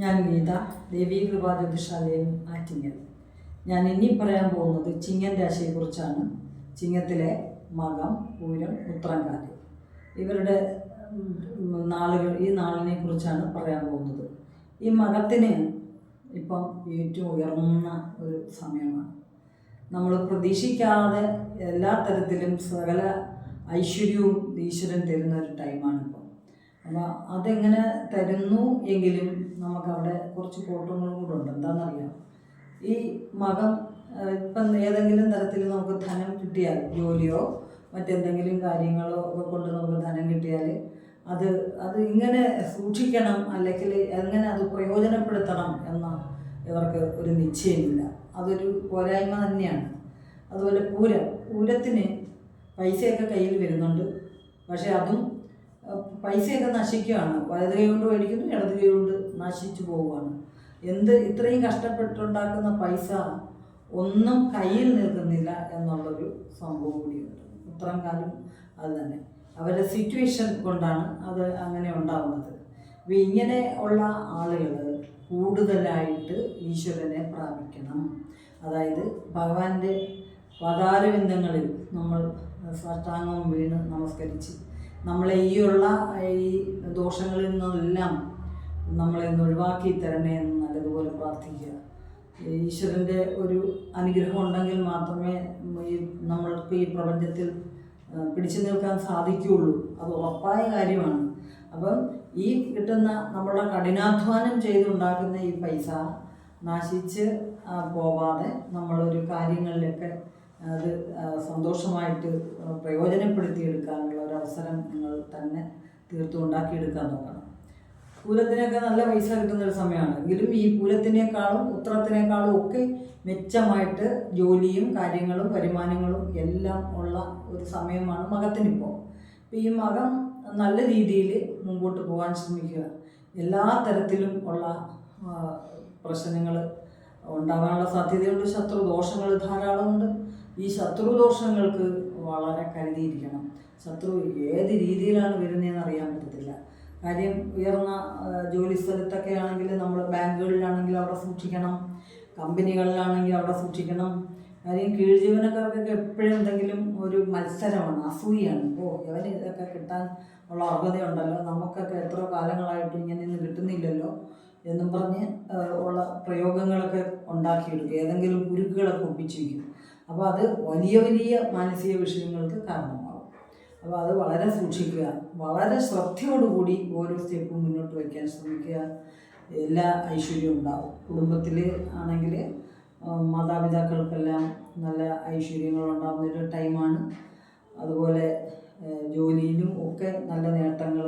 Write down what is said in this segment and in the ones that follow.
ഞാൻ ഗീത ദേവീ കൃപാ ജ്യോതിഷാലയം ആറ്റിങ്ങൽ. ഞാൻ ഇനി പറയാൻ പോകുന്നത് ചിങ്ങൻ രാശിയെക്കുറിച്ചാണ്. ചിങ്ങത്തിലെ മകം പൂരം ഉത്രങ്കാൽ ഇവരുടെ നാളുകൾ ഈ നാളിനെ കുറിച്ചാണ് പറയാൻ പോകുന്നത്. ഈ മകത്തിന് ഇപ്പം ഏറ്റവും ഉയർന്ന ഒരു സമയമാണ്. നമ്മൾ പ്രതീക്ഷിക്കാതെ എല്ലാ തരത്തിലും സകല ഐശ്വര്യവും ഈശ്വരൻ തരുന്ന ഒരു ടൈമാണ് ഇപ്പം. അപ്പോൾ അതെങ്ങനെ തരുന്നു എങ്കിലും നമുക്കവിടെ കുറച്ച് കോട്ടങ്ങളും കൂടെ ഉണ്ട്. എന്താണെന്നറിയാം? ഈ മകം ഇപ്പം ഏതെങ്കിലും തരത്തിൽ നമുക്ക് ധനം കിട്ടിയാൽ ജോലിയോ മറ്റെന്തെങ്കിലും കാര്യങ്ങളോ ഒക്കെ കൊണ്ട് നമുക്ക് ധനം കിട്ടിയാൽ അത് അത് ഇങ്ങനെ സൂക്ഷിക്കണം അല്ലെങ്കിൽ എങ്ങനെ അത് പ്രയോജനപ്പെടുത്തണം എന്ന ഇവർക്ക് ഒരു നിശ്ചയമില്ല. അതൊരു പോരായ്മ തന്നെയാണ്. അതുപോലെ പൂരം പൂരത്തിന് പൈസയൊക്കെ കയ്യിൽ വരുന്നുണ്ട്. പക്ഷേ അതും പൈസയൊക്കെ നശിക്കുകയാണ്. വലത് കൈ കൊണ്ട് മേടിക്കുന്നു ഇടത് കൈ കൊണ്ട് നശിച്ചു പോവുകയാണ്. എന്ത് ഇത്രയും കഷ്ടപ്പെട്ടുണ്ടാക്കുന്ന പൈസ ഒന്നും കയ്യിൽ നിൽക്കുന്നില്ല എന്നുള്ളൊരു സംഭവം കൂടിയുണ്ട് ഇത്രയും കാലം അത് തന്നെ. അവരുടെ സിറ്റുവേഷൻ കൊണ്ടാണ് അത് അങ്ങനെ ഉണ്ടാകുന്നത് അപ്പം ഇങ്ങനെ ഉള്ള ആളുകൾ കൂടുതലായിട്ട് ഈശ്വരനെ പ്രാപിക്കണം. അതായത് ഭഗവാന്റെ പതാരബിന്ദങ്ങളിൽ നമ്മൾ സാഷ്ടാംഗം വീണ് നമസ്കരിച്ച് നമ്മളെ ഈ ഉള്ള ഈ ദോഷങ്ങളിൽ നിന്നെല്ലാം നമ്മളെ ഒന്ന് ഒഴിവാക്കി തരണേ എന്ന് നല്ലതുപോലെ പ്രാർത്ഥിക്കുക. ഈശ്വരന്റെ ഒരു അനുഗ്രഹം ഉണ്ടെങ്കിൽ മാത്രമേ ഈ നമ്മൾക്ക് ഈ പ്രപഞ്ചത്തിൽ പിടിച്ചു നിൽക്കാൻ സാധിക്കുകയുള്ളൂ. അത് ഉറപ്പായ കാര്യമാണ്. അപ്പം ഈ കിട്ടുന്ന നമ്മളുടെ കഠിനാധ്വാനം ചെയ്തുണ്ടാക്കുന്ന ഈ പൈസ നശിച്ച് പോവാതെ നമ്മളൊരു കാര്യങ്ങളിലൊക്കെ അത് സന്തോഷമായിട്ട് പ്രയോജനപ്പെടുത്തിയെടുക്കാനുള്ള ഒരു അവസരം നിങ്ങൾ തന്നെ തീർത്തും ഉണ്ടാക്കിയെടുക്കാൻ നോക്കണം. പൂരത്തിനൊക്കെ നല്ല പൈസ കിട്ടുന്ന ഒരു സമയമാണ്. എങ്കിലും ഈ പൂരത്തിനേക്കാളും ഉത്രത്തിനേക്കാളും ഒക്കെ മെച്ചമായിട്ട് ജോലിയും കാര്യങ്ങളും വരുമാനങ്ങളും എല്ലാം ഉള്ള ഒരു സമയമാണ് മകത്തിനിപ്പോൾ അപ്പോൾ ഈ മകം നല്ല രീതിയിൽ മുമ്പോട്ട് പോകാൻ ശ്രമിക്കുക. എല്ലാ തരത്തിലും ഉള്ള പ്രശ്നങ്ങൾ ഉണ്ടാകാനുള്ള സാധ്യതയുണ്ട്. ശത്രു ദോഷങ്ങൾ ധാരാളമുണ്ട്. ഈ ശത്രുദോഷങ്ങൾക്ക് വളരെ കരുതിയിരിക്കണം. ശത്രു ഏത് രീതിയിലാണ് വരുന്നതെന്ന് അറിയാൻ പറ്റത്തില്ല. കാര്യം ഉയർന്ന ജോലി സ്ഥലത്തൊക്കെ ആണെങ്കിൽ നമ്മൾ ബാങ്കുകളിലാണെങ്കിൽ അവിടെ സൂക്ഷിക്കണം. കമ്പനികളിലാണെങ്കിൽ അവിടെ സൂക്ഷിക്കണം. കാര്യം കീഴ് ജീവനക്കാർക്കൊക്കെ എപ്പോഴും എന്തെങ്കിലും ഒരു മത്സരമാണ് അസൂയാണ്. ഓ ഇവന് ഇതൊക്കെ കിട്ടാൻ ഉള്ള അർഹതയുണ്ടല്ലോ. നമുക്കൊക്കെ എത്ര കാലങ്ങളായിട്ട് ഇങ്ങനെയൊന്നും കിട്ടുന്നില്ലല്ലോ എന്നും പറഞ്ഞ് ഉള്ള പ്രയോഗങ്ങളൊക്കെ ഉണ്ടാക്കിയെടുക്കും. ഏതെങ്കിലും കുരുക്കുകളൊക്കെ ഒപ്പിച്ചു വയ്ക്കും അപ്പോൾ അത് വലിയ വലിയ മാനസിക വിഷയങ്ങൾക്ക് കാരണമാകും അപ്പോൾ അത് വളരെ സൂക്ഷിക്കുക. വളരെ ശ്രദ്ധയോടുകൂടി ഓരോ സ്റ്റെപ്പും മുന്നോട്ട് വയ്ക്കാൻ ശ്രമിക്കുക. എല്ലാ ഐശ്വര്യവും ഉണ്ടാവും. കുടുംബത്തിൽ ആണെങ്കിൽ മാതാപിതാക്കൾക്കെല്ലാം നല്ല ഐശ്വര്യങ്ങൾ ഉണ്ടാകുന്നൊരു ടൈമാണ്. അതുപോലെ ജോലിയിലും ഒക്കെ നല്ല നേട്ടങ്ങൾ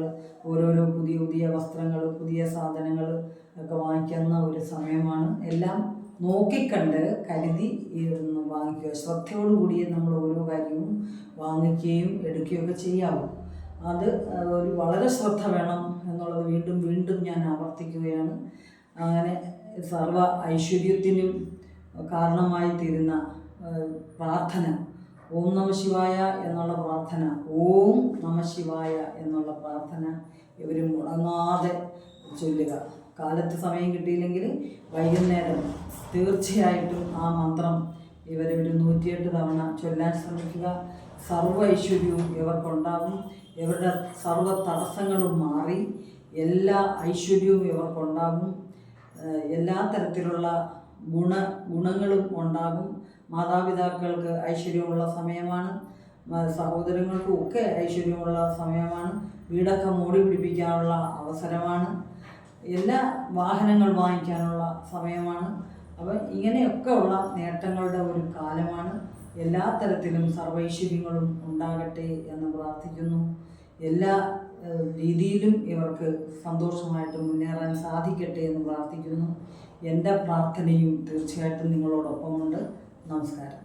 ഓരോരോ പുതിയ പുതിയ വസ്ത്രങ്ങൾ പുതിയ സാധനങ്ങൾ ഒക്കെ വാങ്ങിക്കുന്ന ഒരു സമയമാണ്. എല്ലാം നോക്കിക്കണ്ട് കരുതി വാങ്ങിക്കുക. ശ്രദ്ധയോടുകൂടി നമ്മൾ ഓരോ കാര്യവും വാങ്ങിക്കുകയും എടുക്കുകയൊക്കെ ചെയ്യാവും. അത് ഒരു വളരെ ശ്രദ്ധ വേണം എന്നുള്ളത് വീണ്ടും വീണ്ടും ഞാൻ ആവർത്തിക്കുകയാണ്. അങ്ങനെ സർവ ഐശ്വര്യത്തിനും കാരണമായി തീരുന്ന പ്രാർത്ഥന ഓം നമ ശിവായ എന്നുള്ള പ്രാർത്ഥന ഓം നമ ശിവായ എന്നുള്ള പ്രാർത്ഥന ഇവർ മുടങ്ങാതെ ചൊല്ലുക. കാലത്ത് സമയം കിട്ടിയില്ലെങ്കിൽ വൈകുന്നേരം തീർച്ചയായിട്ടും ആ മന്ത്രം ഇവരെ ഒരു നൂറ്റിയെട്ട് തവണ ചൊല്ലാൻ ശ്രമിക്കുക. സർവ ഐശ്വര്യവും ഇവർക്കുണ്ടാകും. ഇവരുടെ സർവ തടസ്സങ്ങളും മാറി എല്ലാ ഐശ്വര്യവും ഇവർക്കുണ്ടാകും. എല്ലാ തരത്തിലുള്ള ഗുണ ഗുണങ്ങളും ഉണ്ടാകും. മാതാപിതാക്കൾക്ക് ഐശ്വര്യമുള്ള സമയമാണ്. സഹോദരങ്ങൾക്കും ഒക്കെ ഐശ്വര്യമുള്ള സമയമാണ്. വീടൊക്കെ മൂടി പിടിപ്പിക്കാനുള്ള അവസരമാണ്. എല്ലാ വാഹനങ്ങൾ വാങ്ങിക്കാനുള്ള സമയമാണ്. അപ്പം ഇങ്ങനെയൊക്കെ ഉള്ള നേട്ടങ്ങളുടെ ഒരു കാലമാണ്. എല്ലാ തരത്തിലും സർവൈശ്വര്യങ്ങളും ഉണ്ടാകട്ടെ എന്ന് പ്രാർത്ഥിക്കുന്നു. എല്ലാ രീതിയിലും ഇവർക്ക് സന്തോഷമായിട്ട് മുന്നേറാൻ സാധിക്കട്ടെ എന്ന് പ്രാർത്ഥിക്കുന്നു. എന്റെ പ്രാർത്ഥനയും തീർച്ചയായിട്ടും നിങ്ങളോടൊപ്പമുണ്ട്. നമസ്കാരം.